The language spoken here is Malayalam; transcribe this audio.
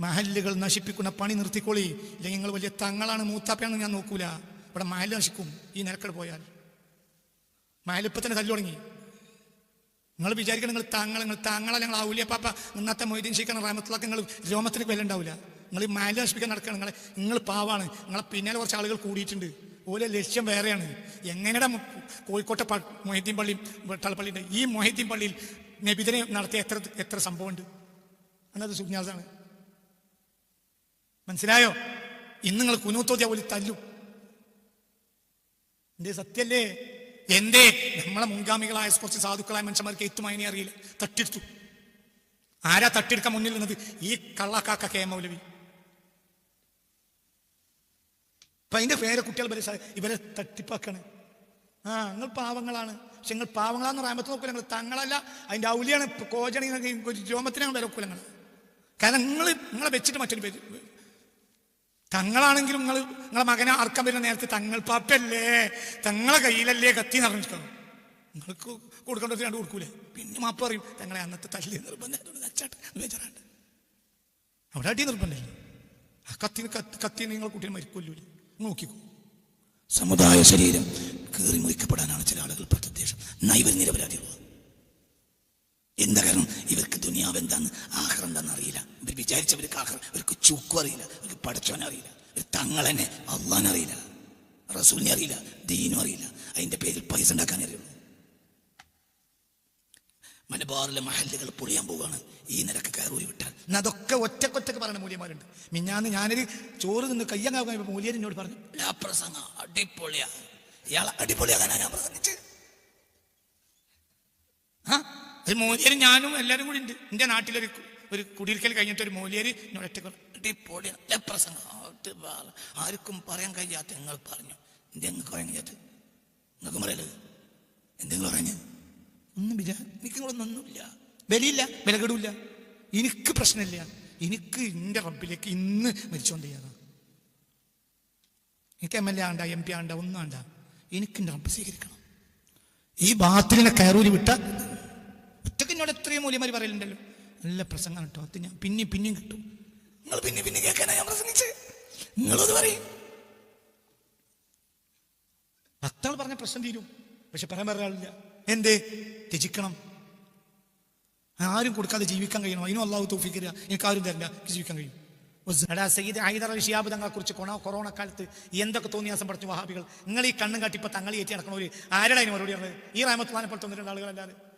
മഹല്ലുകൾ നശിപ്പിക്കുന്ന പണി നിർത്തിക്കോളി. ഇല്ലെങ്കിൽ നിങ്ങൾ വലിയ തങ്ങളാണ് മൂത്താപ്പയാണെന്ന് ഞാൻ നോക്കൂല. ഇവിടെ മഹൽ നശിക്കും ഈ നിരക്കട് പോയാൽ. മഹലിപ്പം തന്നെ തല്ലു തുടങ്ങി നിങ്ങൾ വിചാരിക്കണം നിങ്ങൾ താങ്കൾ നിങ്ങൾ താങ്കളെ നിങ്ങൾ ഔലിയപ്പാപ്പ പാപ്പ ഇന്നത്തെ മൊയ്തീൻ ശിക്കണം റാമത്തിലൊക്കെ നിങ്ങൾ രോമത്തിന് വില ഉണ്ടാവില്ല നിങ്ങൾ ഈ മഹൽ നശിപ്പിക്കാൻ നടക്കണം നിങ്ങൾ നിങ്ങൾ പാവാണ്. നിങ്ങളെ പിന്നാലെ കുറച്ച് ആളുകൾ കൂടിയിട്ടുണ്ട്. ഓരോ ലക്ഷ്യം വേറെയാണ്. എങ്ങനെയുടെ കോഴിക്കോട്ടെ മൊഹിദ്ദീൻ പള്ളിയും വെട്ടാളപ്പള്ളിയുണ്ട് ഈ മൊഹീദ്ദീൻ പള്ളിയിൽ നബിദിനെ നടത്തിയ എത്ര എത്ര സംഭവമുണ്ട്? എന്നത് സുജ്ഞാസാണ് മനസ്സിലായോ? ഇന്ന് നിങ്ങൾ കുനൂത്തോതിയ പോലെ തല്ലും. എന്റെ സത്യല്ലേ? എന്തേ? നമ്മളെ മുൻഗാമികളായ കുറച്ച് സാധുക്കളായ മനുഷ്യന്മാർക്ക് ഏറ്റുമായനെ അറിയില്ല. തട്ടിയെടുത്തു. ആരാ തട്ടിയെടുക്കാൻ മുന്നിൽ നിന്നത്? ഈ കള്ളക്കാക്ക കെ മൗലവി. അപ്പൊ അതിന്റെ പേരെ കുട്ടികൾ ഇവരെ ഇവരെ തട്ടിപ്പാക്കാണ്. ആ നിങ്ങൾ പാവങ്ങളാണ്. പക്ഷെ നിങ്ങൾ പാവങ്ങളാന്ന് റാമത്ത് നോക്കില്ല നിങ്ങൾ തങ്ങളല്ല. അതിന്റെ ഔലിയാണ്. കോജണി രോമത്തിനാണ് വില കുലങ്ങൾ കാരണം നിങ്ങൾ നിങ്ങളെ വെച്ചിട്ട് മറ്റൊരു തങ്ങളാണെങ്കിലും നിങ്ങൾ നിങ്ങളെ മകനെ അർക്കാൻ വരുന്ന നേരത്തെ തങ്ങൾ പാപ്പല്ലേ? തങ്ങളെ കയ്യിലല്ലേ കത്തി നിറഞ്ഞിരിക്കണം നിങ്ങൾക്ക് കൊടുക്കേണ്ടത് രണ്ട് കൊടുക്കൂലേ? പിന്നെ മാപ്പ് പറയും തങ്ങളെ അന്നത്തെ തല്ലി നിർബന്ധം ബേജാറാണ്ട് അവിടെ അടി നിർബന്ധമില്ല. ആ കത്തി കത്തി നിങ്ങൾ കുട്ടിയെ മരിക്കൊല്ലൂലേ നോക്കിക്കോ. സമുദായ ശരീരം കീറി മുറിക്കപ്പെടാനാണ് ചില ആളുകൾ പ്രത്യുദ്ദേശം. നൈവർ നിരപരാധികൾ എന്താ കാരണം? ഇവർക്ക് ദുനിയാവ് എന്താന്ന് ആഹ്റം എന്താണെന്ന് അറിയില്ല. ഇവർ വിചാരിച്ചവർക്ക് ആഹ്റം ഇവർക്ക് ചുക്കും അറിയില്ല. പടച്ചോനെ അറിയില്ല തങ്ങളെന്നെ അള്ളാൻ അറിയില്ല റസൂലിനെ അറിയില്ല ദീനും അറിയില്ല അതിന്റെ പേരിൽ പൈസ ഉണ്ടാക്കാൻ അറിയുള്ളൂ മലബാറിലെ മഹല്ലുകൾ പൊളിയാൻ പോവുകയാണ്. ഈ നിരക്ക് കയറി വിട്ടാൽ. എന്നാ അതൊക്കെ ഒറ്റക്കൊറ്റക്ക് പറയുന്ന മൂല്യന്മാരുണ്ട്. മിഞ്ഞാന്ന് ഞാനൊരു ചോറ് നിന്ന് കയ്യങ്ങാക്കാൻ മൂല്യൻ എന്നോട് പറഞ്ഞു. എല്ലാ പ്രസംഗ. അടിപൊളിയാ. ഇയാളെ അടിപൊളിയാകാനാ ഞാൻ പ്രസംഗിച്ച് ആ? ഒരു മൂല്യര് ഞാനും എല്ലാവരും കൂടി ഉണ്ട്. എന്റെ നാട്ടിലൊരു ഒരു കുടിയിരിക്കൽ കഴിഞ്ഞിട്ട് ഒരു മൂല്യര് എന്നോട് ഒറ്റ അടിപൊളി നല്ല പ്രസംഗം ആർക്കും പറയാൻ കഴിയാത്ത നിങ്ങൾ പറഞ്ഞു. എന്തെങ്കിലും പറയാൻ കഴിയാത്ത? നിങ്ങൾക്ക് പറയലത് എന്തെങ്കിലും പറഞ്ഞു ഒന്നും വിചാ എനിക്ക് ഒന്നൊന്നുമില്ല വിലയില്ല. വില കെടൂല എനിക്ക് പ്രശ്നമില്ല. എനിക്ക് എന്റെ റബ്ബിലേക്ക് ഇന്ന് മരിച്ചോണ്ട് ചെയ്യാതാ എനിക്ക് എം എൽ എ ആണ്ട എം പി ആണ്ട ഒന്നും ആണ്ട. എനിക്ക് എന്റെ റബ്ബ് സ്വീകരിക്കണം. ഈ ബാത്തിലിനെ കയറൂരി വിട്ട ഒറ്റയ്ക്ക് എന്നോട് എത്രയും മൂല്യമാര് പറയലുണ്ടല്ലോ. നല്ല പ്രസംഗം കേട്ടോ. അത് ഞാൻ പിന്നെയും പിന്നെയും കിട്ടും. നിങ്ങൾ പിന്നെ പിന്നെ കേൾക്കാനാ ഞാൻ പ്രസംഗിച്ച്. നിങ്ങളത് പറയും. ഭക്താൾ പറഞ്ഞ പ്രശ്നം തീരും. പക്ഷെ പറയാൻ പറയാനില്ല എന്തേ? ത്യജിക്കണം. ആരും കൊടുക്കാതെ ജീവിക്കാൻ കഴിയണം? അതിനും അള്ളാഹു തോഫിക്കില്ല എനിക്ക് ആരും തരില്ല. ജീവിക്കാൻ കഴിയും. എടാ സയ്യിദ് തങ്ങളെ കുറിച്ച് കൊറോണ കൊറോണ കാലത്ത് എന്തൊക്കെ തോന്നിയാസം പഠിച്ചു വഹാബികൾ? നിങ്ങൾ ഈ കണ്ണും കാട്ടി ഇപ്പൊ തങ്ങൾ ഏറ്റി നടക്കണവര് ആരുടെ അതിന് മറുപടി പറഞ്ഞത്? ഈ റാമത്തുലാനെ പോലത്തെ ഒന്ന് രണ്ട് ആളുകളല്ലാതെ